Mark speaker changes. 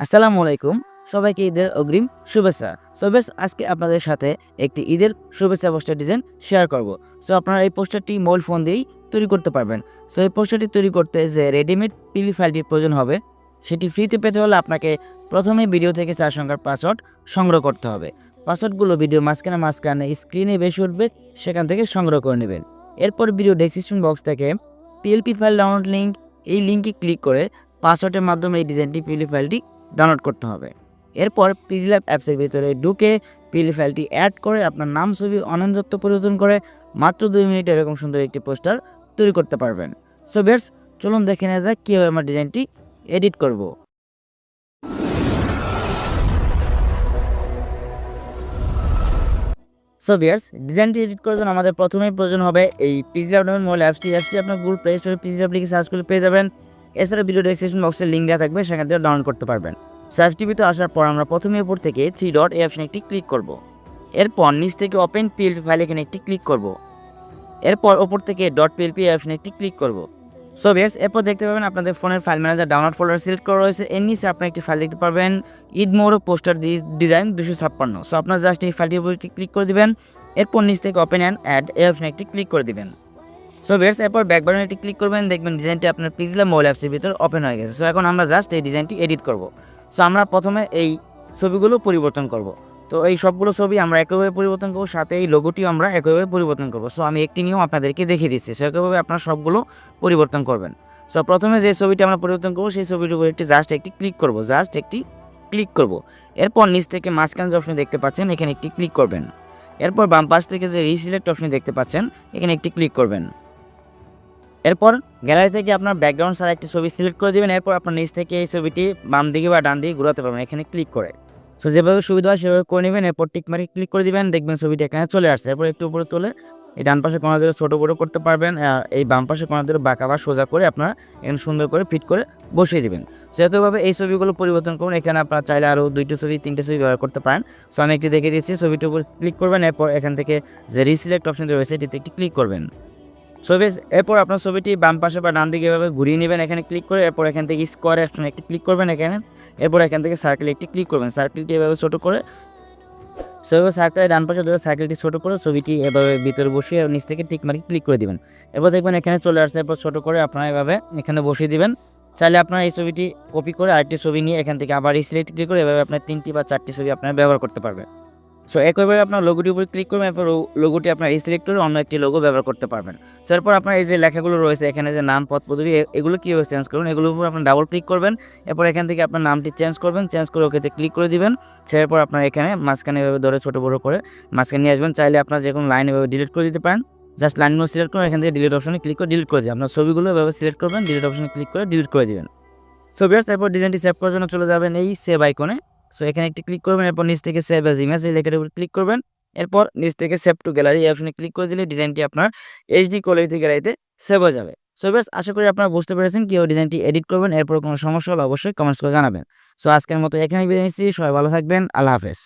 Speaker 1: আসসালামু আলাইকুম। সবাইকে ঈদের অগ্রিম শুভেচ্ছা। সো বেশ, আজকে আপনাদের সাথে একটি ঈদের শুভেচ্ছা পোস্টার ডিজাইন শেয়ার করব। সো আপনারা এই পোস্টারটি মোবাইল ফোন দিয়েই তৈরি করতে পারবেন। সো এই পোস্টারটি তৈরি করতে যে রেডিমেড পিলি ফাইলটির প্রয়োজন হবে, সেটি ফ্রিতে পেতে হলে আপনাকে প্রথমে ভিডিও থেকে চার সংখ্যার পাসওয়ার্ড সংগ্রহ করতে হবে। পাসওয়ার্ডগুলো ভিডিও মাঝখানে মাঝখানে স্ক্রিনে বেশি উঠবে, সেখান থেকে সংগ্রহ করে নেবেন। এরপর ভিডিও ডেসক্রিপশন বক্স থেকে পিএলপি ফাইল ডাউনলোড লিঙ্ক এই লিঙ্কে ক্লিক করে পাসওয়ার্ডের মাধ্যমে এই ডিজাইনটি পিএলপি ফাইলটি ডাউনলোড করতে হবে। এরপর পিজিল্যাব অ্যাপসের ভিতরে ঢুকে পিএলপি ফাইলটি অ্যাড করে আপনার নাম, ছবি অনন্ত পরিবর্তন করে মাত্র দুই মিনিটে এরকম সুন্দর একটি পোস্টার তৈরি করতে পারবেন। সো বেটস চলুন দেখে নেওয়া যাক কীভাবে আমার ডিজাইনটি এডিট করব। সো বিয়ার্স ডিজাইনটি এডিট করার জন্য আমাদের প্রথমেই প্রয়োজন হবে এই পিজিল্যাব নামের মোবাইল অ্যাপসটি অ্যাপসটি আপনার গুগল প্লে স্টোরে পিজিল্যাব লিখে সার্চ করে পেয়ে যাবেন। এছাড়া ভিডিও ডেসক্রিপশন বক্সে লিঙ্ক দেওয়া থাকবে, সেখান থেকে ডাউনলোড করতে পারবেন। সার্চ টিভিতে আসার পর আমরা প্রথমে উপর থেকে থ্রি ডট এই অপশনে একটি ক্লিক করব। এরপর নিচ থেকে ওপেন পিএলপি ফাইল এখানে একটি ক্লিক করব। এরপর ওপর থেকে ডট পিএলপি অপশনে একটি ক্লিক করব। সো বেস এরপর দেখতে পাবেন আপনাদের ফোনের file manager download folder select করা রয়েছে। এর নিচে আপনি একটি ফাইল দেখতে পারবেন Eid more poster the design দুশো ছাপ্পান্ন। সো আপনার জাস্ট এই ফাইলটির উপর ক্লিক করে দিবেন। এরপর নিচ থেকে ওপেন অ্যান্ড অ্যাড এই অপশনে একটি ক্লিক করে দিবেন। সো বেস এরপর ব্যাক বাটনে একটি ক্লিক করবেন, দেখবেন ডিজাইনটি আপনার পিজলা মোবাইল অ্যাপসের ভিতর ওপেন হয়ে গেছে। সো এখন আমরা জাস্ট এই ডিজাইনটি এডিট করব। সো আমরা প্রথমে এই ছবিগুলো পরিবর্তন করব। তো, এই সবগুলো ছবি আমরা একইভাবে পরিবর্তন করব, সাথে এই লোগোটিও আমরা একইভাবে পরিবর্তন করব। সো আমি একটি নিয়ম আপনাদেরকে দেখিয়ে দিচ্ছি। সো একইভাবে আপনারা সবগুলো পরিবর্তন করবেন। সো প্রথমে যে ছবিটি আমরা পরিবর্তন করব, সেই ছবিটির উপর একটি জাস্ট একটি ক্লিক করব। জাস্ট একটি ক্লিক করব। এরপর নিচ থেকে মাঝখান যে অপশন দেখতে পাচ্ছেন, এখানে একটি ক্লিক করবেন। এরপর বাম পাশ থেকে যে রিসিলেক্ট অপশন দেখতে পাচ্ছেন, এখানে একটি ক্লিক করবেন। এরপর গ্যালারি থেকে আপনার ব্যাকগ্রাউন্ড ছাড়া একটি ছবি সিলেক্ট করে দেবেন, এরপর আপনার নিচ থেকে এই ছবিটি বাম দিকে বা ডান দিকে ঘোরাতে পারবেন, এখানে ক্লিক করে। সো যেভাবে সুবিধা হয় সেভাবে করে নেবেন, এরপর টিক মারি ক্লিক করে দিবেন, দেখবেন ছবিটি এখানে চলে আসছে। এরপর একটু উপরে তুলে এই ডান পাশে কোনো দিয়ে ছোটো বড়ো করতে পারবেন এই বাম পাশে কোনো দিয়ে বাঁকা বা সোজা করে আপনারা এখানে সুন্দর করে ফিট করে বসিয়ে দিবেন। সেহেতুভাবে এই ছবিগুলো পরিবর্তন করুন, এখানে আপনারা চাইলে আরও দুইটা ছবি, তিনটে ছবি ব্যবহার করতে পারেন। সো আমি একটি দেখে দিচ্ছি, ছবিটির উপর ক্লিক করবেন, এরপর এখান থেকে যে রিসিলেক্ট অপশন রয়েছে, এটিতে একটি ক্লিক করবেন। ছবি এরপর আপনার ছবিটি বাম পাশে বা ডান দিকে এভাবে ঘুরিয়ে নেবেন। এখানে ক্লিক করে এরপর এখান থেকে স্কোয়ার অপশনে একটি ক্লিক করবেন এখানে। এরপর এখান থেকে সার্কেল একটি ক্লিক করবেন। সার্কেলটি এভাবে ছোটো করে। সেভাবে সার্কেলের ডান পাশে ধরে সার্কেলটি ছোটো করে ছবিটি এভাবে ভিতরে বসিয়ে নিচ থেকে টিক মারি ক্লিক করে দিবেন। এরপর দেখবেন এখানে চলে আসছে। এরপর ছোটো করে আপনারা এভাবে এখানে বসিয়ে দিবেন। চাইলে আপনারা এই ছবিটি কপি করে আরেকটি ছবি নিয়ে এখান থেকে আবার সিলেক্ট ক্লিক করে এভাবে আপনার তিনটি বা চারটি ছবি আপনারা ব্যবহার করতে পারবেন। সো একইভাবে আপনার লোগোটির উপর ক্লিক করবেন, এরপর লোগোটি আপনার সিলেক্ট করে অন্য একটি লোগো ব্যবহার করতে পারবেন। সো এরপর আপনার এই যে লেখাগুলো রয়েছে, এখানে যে নাম, পদ, পদবি এগুলো কীভাবে চেঞ্জ করবেন, এগুলোর উপর আপনার ডাবল ক্লিক করবেন। এরপর এখান থেকে আপনার নামটি চেঞ্জ করবেন চেঞ্জ করে ওকেতে ক্লিক করে দিবেন। সেরপর আপনার এখানে মাঝখানে এভাবে ধরে ছোটো বড়ো করে মাঝখানে নিয়ে আসবেন। চাইলে আপনার যে কোনো লাইন এভাবে ডিলিট করে দিতে পারেন। জাস্ট লাইনগুলো সিলেক্ট করে এখান থেকে ডিলিট অপশনে ক্লিক করে ডিলিট করে দিবেন। আপনার ছবিগুলো এভাবে সিলেক্ট করবেন ডিলিট অপশনে ক্লিক করে ডিলিট করে দিবেন। সো বিয়ার্স তারপর ডিজাইনটি সেভ করার জন্য চলে যাবেন এই সেভ আইকনে সো এখানে একটি ক্লিক করবেন, এরপর নিচ থেকে সেভ অ্যাজ ইমেজ এই লেখার উপর ক্লিক করবেন। এরপর নিচ থেকে save to gallery option click করে দিলে ডিজাইনটি আপনার এইচডি কোয়ালিটি গ্যালারিতে সেভ হয়ে যাবে। সো বেশ, আশা করি আপনারা বুঝতে পেরেছেন কীভাবে ডিজাইনটি এডিট করবেন। এরপর কোনো সমস্যা হলে অবশ্যই কমেন্টস করে জানাবেন। সো আজকের মতো এখানে বিদায় নিচ্ছি। সবাই ভালো থাকবেন। আল্লাহ হাফেজ।